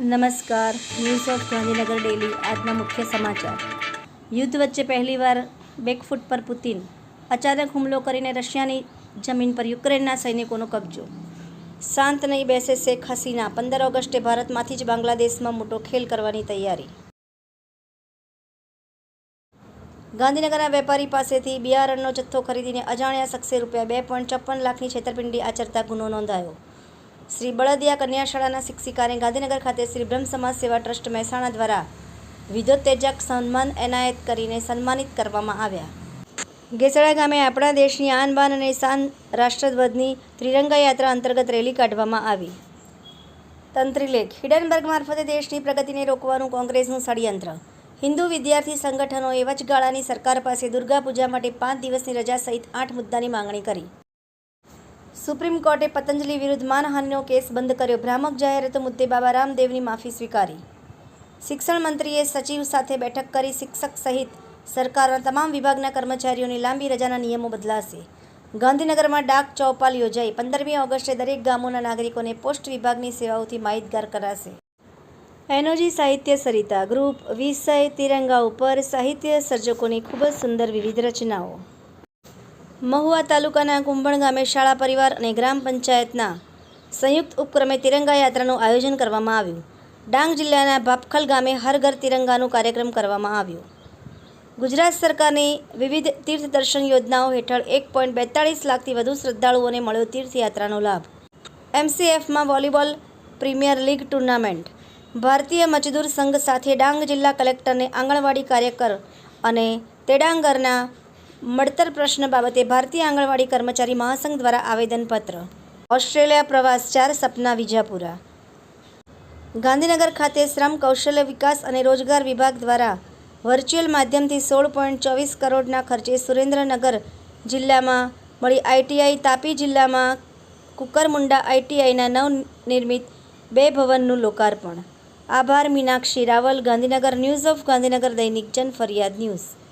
નમસ્કાર. News of Gandhinagar daily આજના મુખ્ય સમાચાર. યુદ્ધ વચ્ચે પહેલીવાર બેકફૂટ પર પુતિન. અચાનક હુમલો કરીને રશિયાની જમીન પર યુક્રેનના સૈનિકોનો કબજો. શાંત નહીં બેસે શેખ હસીના. પંદર ઓગસ્ટે ભારતમાંથી જ બાંગ્લાદેશમાં મોટો ખેલ કરવાની તૈયારી. ગાંધીનગરના વેપારી પાસેથી બિયારણનો જથ્થો ખરીદીને અજાણ્યા શખ્સે રૂપિયા બે પોઈન્ટ છપ્પન લાખની છેતરપિંડી આચરતા ગુનો નોંધાયો. શ્રી બળદિયા કન્યા શાળાના શિક્ષિકાને ગાંધીનગર ખાતે શ્રી બ્રહ્મ સમાજ સેવા ટ્રસ્ટ મહેસાણા દ્વારા વિધોત્તેજક સન્માન એનાયત કરીને સન્માનિત કરવામાં આવ્યા. ગેસડા ગામે આપણા દેશની આન બાન અને શાન રાષ્ટ્રધ્વજની ત્રિરંગા યાત્રા અંતર્ગત રેલી કાઢવામાં આવી. તંત્રીલેખ હિડનબર્ગ મારફતે દેશની પ્રગતિને રોકવાનું કોંગ્રેસનું ષડયંત્ર. હિન્દુ વિદ્યાર્થી સંગઠનોએ વચગાળાની સરકાર પાસે દુર્ગા પૂજા માટે પાંચ દિવસની રજા સહિત આઠ મુદ્દાની માંગણી કરી. સુપ્રીમ કોર્ટે પતંજલિ વિરુદ્ધ માનહાનિનો કેસ બંધ કર્યો. ભ્રામક જાહેરાતો મુદ્દે બાબા રામદેવની માફી સ્વીકારી. શિક્ષણ મંત્રીએ સચિવ સાથે બેઠક કરી શિક્ષક સહિત સરકારના તમામ વિભાગના કર્મચારીઓની લાંબી રજાના નિયમો બદલાશે. ગાંધીનગરમાં ડાક ચૌપાલ યોજાઈ. પંદરમી ઓગસ્ટે દરેક ગામોના નાગરિકોને પોસ્ટ વિભાગની સેવાઓથી માહિતગાર કરાશે. એનોજી સાહિત્ય સરિતા ગ્રુપ વિષય તિરંગા ઉપર સાહિત્ય સર્જકોની ખૂબ જ સુંદર વિવિધ રચનાઓ. મહુવા તાલુકાના કુંભણ ગામે શાળા પરિવાર અને ગ્રામ પંચાયતના સંયુક્ત ઉપક્રમે તિરંગા યાત્રાનું આયોજન કરવામાં આવ્યું. ડાંગ જિલ્લાના ભાપખલ ગામે હર ઘર તિરંગાનું કાર્યક્રમ કરવામાં આવ્યો. ગુજરાત સરકારની વિવિધ તીર્થ દર્શન યોજનાઓ હેઠળ એક પોઈન્ટ બેતાળીસ લાખથી વધુ શ્રદ્ધાળુઓને મળ્યો તીર્થયાત્રાનો લાભ. એમસીએફમાં volleyball premier league tournament. Bharatiya Mazdoor Sangh સાથે ડાંગ જિલ્લા કલેક્ટરને આંગણવાડી કાર્યકર અને તેડાંગરના મળતર પ્રશ્ન બાબતે ભારતીય આંગણવાડી કર્મચારી મહાસંઘ દ્વારા આવેદનપત્ર. ઓસ્ટ્રેલિયા પ્રવાસ ચાર સપના વિજાપુરા. ગાંધીનગર ખાતે શ્રમ, કૌશલ્ય વિકાસ અને રોજગાર વિભાગ દ્વારા વર્ચ્યુઅલ માધ્યમથી સોળ પોઈન્ટ ચોવીસ કરોડના ખર્ચે સુરેન્દ્રનગર જિલ્લામાં મળી આઈટીઆઈ તાપી જિલ્લામાં કુકરમુંડા આઈટીઆઈના નવનિર્મિત બે ભવનનું લોકાર્પણ. આભાર, મીનાક્ષી રાવલ, ગાંધીનગર ન્યૂઝ ઓફ ગાંધીનગર દૈનિક જન ફરિયાદ ન્યૂઝ.